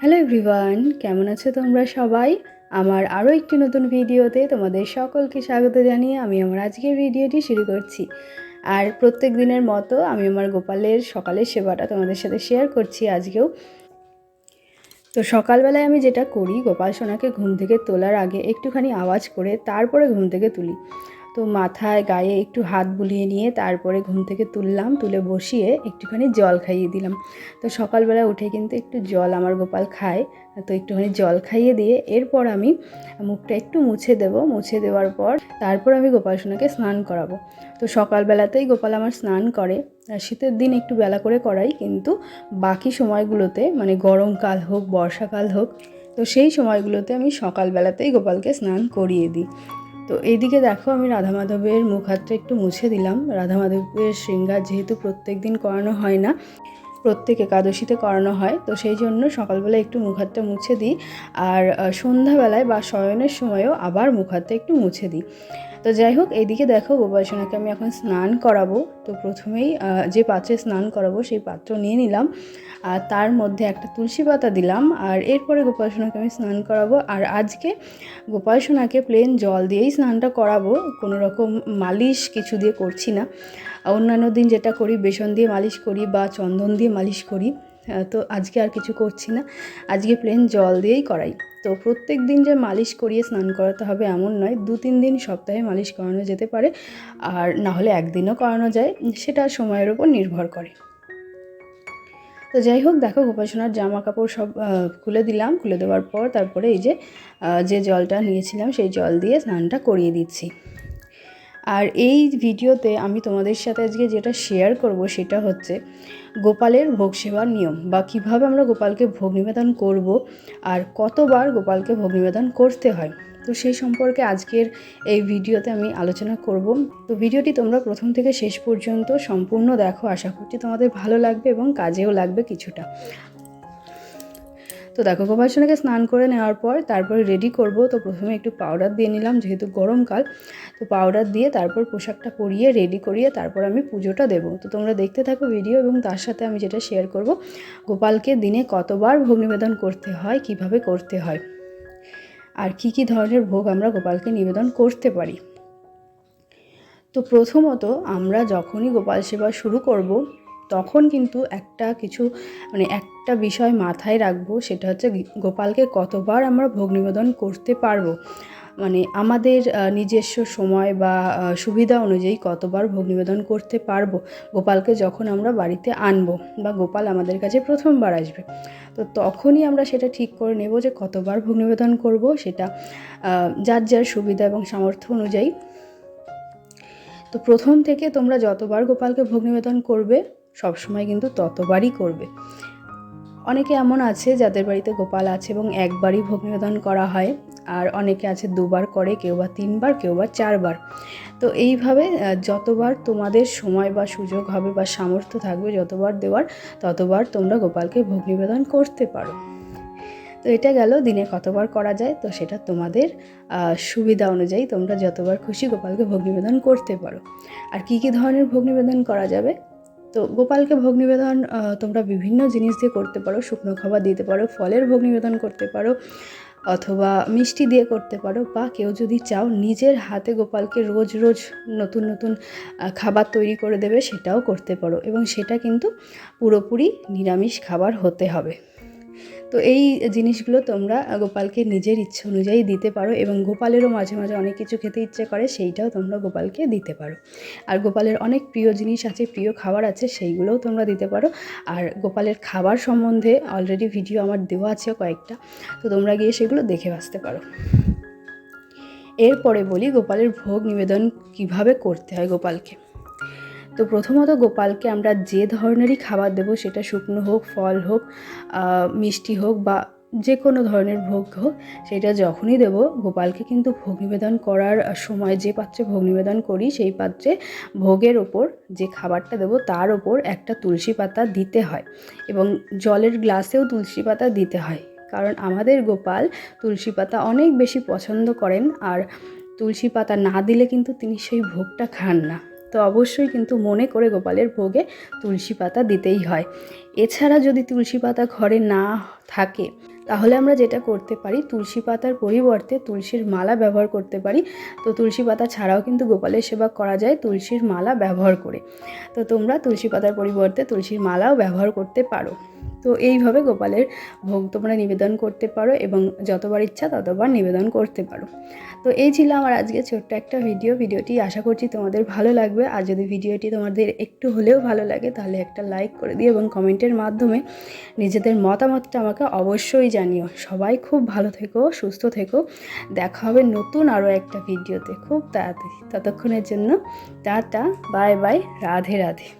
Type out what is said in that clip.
Hello everyone কেমন আছো তোমরা সবাই? আমার আরও একটি নতুন ভিডিওতে তোমাদের সকলকে স্বাগত জানিয়ে আমি আমার আজকের ভিডিওটি শুরু করছি। আর প্রত্যেক দিনের মতো আমি আমার গোপালের সকালের সেবাটা তোমাদের সাথে শেয়ার করছি আজকেও। তো সকালবেলায় আমি যেটা করি, গোপাল সোনাকে ঘুম থেকে তোলার আগে একটুখানি আওয়াজ করে তারপরে ঘুম থেকে তুলি। তো মাথায়, গায়ে একটু হাত বুলিয়ে নিয়ে তারপরে ঘুম থেকে তুললাম, তুলে বসিয়ে একটুখানি জল খাইয়ে দিলাম। তো সকালবেলা উঠে কিন্তু একটু জল আমার গোপাল খায়, তো একটুখানি জল খাইয়ে দিয়ে এরপর আমি মুখটা একটু মুছে দেব। মুছে দেওয়ার পর তারপর আমি গোপাল সোনাকে স্নান করাবো। তো সকালবেলাতেই গোপাল আমার স্নান করে। আর শীতের দিন একটু বেলা করে করাই, কিন্তু বাকি সময়গুলোতে মানে গরমকাল হোক, বর্ষাকাল হোক, তো সেই সময়গুলোতে আমি সকালবেলাতেই গোপালকে স্নান করিয়ে দিই। তো এইদিকে দেখো আমি রাধা মাধবের মুখ হাতটা একটু মুছে দিলাম। রাধা মাধবের শৃঙ্গার যেহেতু প্রত্যেক দিন করানো হয় না প্রত্যেক একাদশীতে করানো হয়, তো সেই জন্য সকালবেলা একটু মুখ হাতটা মুছে দিই আর সন্ধ্যাবেলায় বা শয়নের সময়ও আবার মুখ হাতটা একটু মুছে দিই। তো যাই হোক, এইদিকে দেখো গোপাল সোনাকে আমি এখন স্নান করাবো, তো প্রথমেই যে পাত্রে স্নান করাবো সেই পাত্র নিয়ে নিলাম। আর তার মধ্যে একটা তুলসী পাতা দিলাম আর এরপরে গোপাল সোনাকে আমি স্নান করাবো। আর আজকে গোপাল সোনাকে প্লেন জল দিয়েই স্নানটা করাবো, কোনো রকম মালিশ কিছু দিয়ে করছি না। অন্যান্য দিন যেটা করি, বেসন দিয়ে মালিশ করি বা চন্দন দিয়ে মালিশ করি তো আজকে আর কিছু করছি না। আজকে প্লেন জল দিয়েই করাই। তো প্রত্যেক দিন যে মালিশ করিয়ে স্নান করাতে হবে এমন নয়, দু তিন দিন সপ্তাহে মালিশ করানো যেতে পারে, আর না হলে একদিনও করানো যায়, সেটা সময়ের উপর নির্ভর করে। তো যাই হোক, দেখো গোপাল সোনার জামা কাপড় সব খুলে দিলাম, খুলে দেওয়ার পর তারপরে এই যে যে জলটা নিয়েছিলাম, সেই জল দিয়ে স্নানটা করিয়ে দিচ্ছি। আর এই ভিডিওতে আমি তোমাদের সাথে আজকে যেটা শেয়ার করব সেটা হচ্ছে গোপালের ভোগ সেবার নিয়ম বা কীভাবে আমরা গোপালকে ভোগ নিবেদন করব আর কতবার গোপালকে ভোগ নিবেদন করতে হয়। তো সেই সম্পর্কে আজকের এই ভিডিওতে আমি আলোচনা করব। তো ভিডিওটি তোমরা প্রথম থেকে শেষ পর্যন্ত সম্পূর্ণ দেখো। আশা করছি তোমাদের ভালো লাগবে এবং কাজেও লাগবে কিছুটা। তো দেখো গোপাল সোনাকে স্নান করে নেওয়ার পর তারপরে রেডি করব। তো প্রথমে একটু পাউডার দিয়ে নিলাম, যেহেতু গরমকাল, তো পাউডার দিয়ে তারপর পোশাকটা পরিয়ে রেডি করিয়ে তারপর আমি পুজোটা দেব। তো তোমরা দেখতে থাকো ভিডিও এবং তার সাথে আমি যেটা শেয়ার করব, গোপালকে দিনে কতবার ভোগ নিবেদন করতে হয়, কীভাবে করতে হয়? আর কি কি ধরনের ভোগ আমরা গোপালকে নিবেদন করতে পারি? তো প্রথমত আমরা যখনই গোপাল সেবা শুরু করব তখন কিন্তু একটা কিছু মানে একটা বিষয় মাথায় রাখব, সেটা হচ্ছে গোপালকে কতবার আমরা ভোগ নিবেদন করতে পারব? মানে আমাদের নিজস্ব সময় বা সুবিধা অনুযায়ী কতবার ভোগ নিবেদন করতে পারব? গোপালকে যখন আমরা বাড়িতে আনব বা গোপাল আমাদের কাছে প্রথমবার আসবে, তো তখনই আমরা সেটা ঠিক করে নেব যে কতবার ভোগ নিবেদন করব, সেটা যার যার সুবিধা এবং সামর্থ্য অনুযায়ী। তো প্রথম থেকে তোমরা যতবার গোপালকে ভোগ নিবেদন করবে সবসময় কিন্তু ততবারই করবে। অনেকে এমন আছে যাদের বাড়িতে গোপাল আছে এবং একবারই ভোগ নিবেদন করা হয়, আর অনেকে আছে দুবার করে, কেউ বা তিনবার, কেউ বা চারবার। তো এইভাবে যতবার তোমাদের সময় বা সুযোগ হবে বা সামর্থ্য থাকবে যতবার দেওয়ার, ততবার তোমরা গোপালকে ভোগ নিবেদন করতে পারো। তো এটা গেল, দিনে কতবার করা যায়, তো সেটা তোমাদের সুবিধা অনুযায়ী তোমরা যতবার খুশি গোপালকে ভোগ নিবেদন করতে পারো। আর কি কি ধরনের ভোগ নিবেদন করা যাবে? তো গোপালকে ভোগ নিবেদন তোমরা বিভিন্ন জিনিস দিয়ে করতে পারো, শুকনো খাবার দিতে পারো, ফলের ভোগ নিবেদন করতে পারো, অথবা মিষ্টি দিয়ে করতে পারো, বা কেউ যদি চাও নিজের হাতে গোপালকে রোজ রোজ নতুন নতুন খাবার তৈরি করে দেবে, সেটাও করতে পারো। এবং সেটা কিন্তু পুরোপুরি নিরামিষ খাবার হতে হবে। তো এই জিনিসগুলো তোমরা গোপালকে নিজের ইচ্ছে অনুযায়ী দিতে পারো এবং গোপালেরও মাঝে মাঝে অনেক কিছু খেতে ইচ্ছে করে, সেইটাও তোমরা গোপালকে দিতে পারো। আর গোপালের অনেক প্রিয় জিনিস আছে, প্রিয় খাবার আছে, সেইগুলোও তোমরা দিতে পারো। আর গোপালের খাবার সম্বন্ধে অলরেডি ভিডিও আমার দেওয়া আছে কয়েকটা, তো তোমরা গিয়ে সেগুলো দেখে আসতে পারো। এরপরে বলি, গোপালের ভোগ নিবেদন কীভাবে করতে হয় গোপালকে? তো প্রথমত গোপালকে আমরা যে ধরনেরই খাবার দেবো, সেটা শুকনো হোক, ফল হোক মিষ্টি হোক বা যে কোনো ধরনের ভোগ হোক, সেটা যখনই দেব, গোপালকে কিন্তু ভোগ নিবেদন করার সময় যে পাত্রে ভোগ নিবেদন করি, সেই পাত্রে ভোগের ওপর যে খাবারটা দেবো, তার ওপর একটা তুলসী পাতা দিতে হয় এবং জলের গ্লাসেও তুলসী পাতা দিতে হয়। কারণ আমাদের গোপাল তুলসী পাতা অনেক বেশি পছন্দ করেন আর তুলসী পাতা না দিলে কিন্তু তিনি সেই ভোগটা খান না। তো অবশ্যই কিন্তু মনে করে গোপালের ভোগে তুলসী পাতা দিতেই হয়। এছাড়া যদি তুলসী পাতা ঘরে না থাকে, তাহলে আমরা যেটা করতে পারি, তুলসী পাতার পরিবর্তে তুলসীর মালা ব্যবহার করতে পারি। তো তুলসী পাতা ছাড়াও কিন্তু গোপালের সেবা করা যায় তুলসীর মালা ব্যবহার করে। তো তোমরা তুলসী পাতার পরিবর্তে তুলসীর মালাও ব্যবহার করতে পারো। তো এইভাবে গোপালের ভোগ তোমরা নিবেদন করতে পারো এবং যতবার ইচ্ছা ততবার নিবেদন করতে পারো। তো এই ছিল আমার আজকে ছোট্ট একটা ভিডিও। ভিডিওটি আশা করছি তোমাদের ভালো লাগবে। আর যদি ভিডিওটি তোমাদের একটু হলেও ভালো লাগে, তাহলে একটা লাইক করে দিও এবং কমেন্টের মাধ্যমে নিজেদের মতামতটা আমাকে অবশ্যই জানিও। সবাই খুব ভালো থেকো, সুস্থ থেকো। দেখা হবে নতুন আরও একটা ভিডিওতে। খুব তাড়াতাড়ি। ততক্ষণের জন্য tata bye bye Radhe Radhe.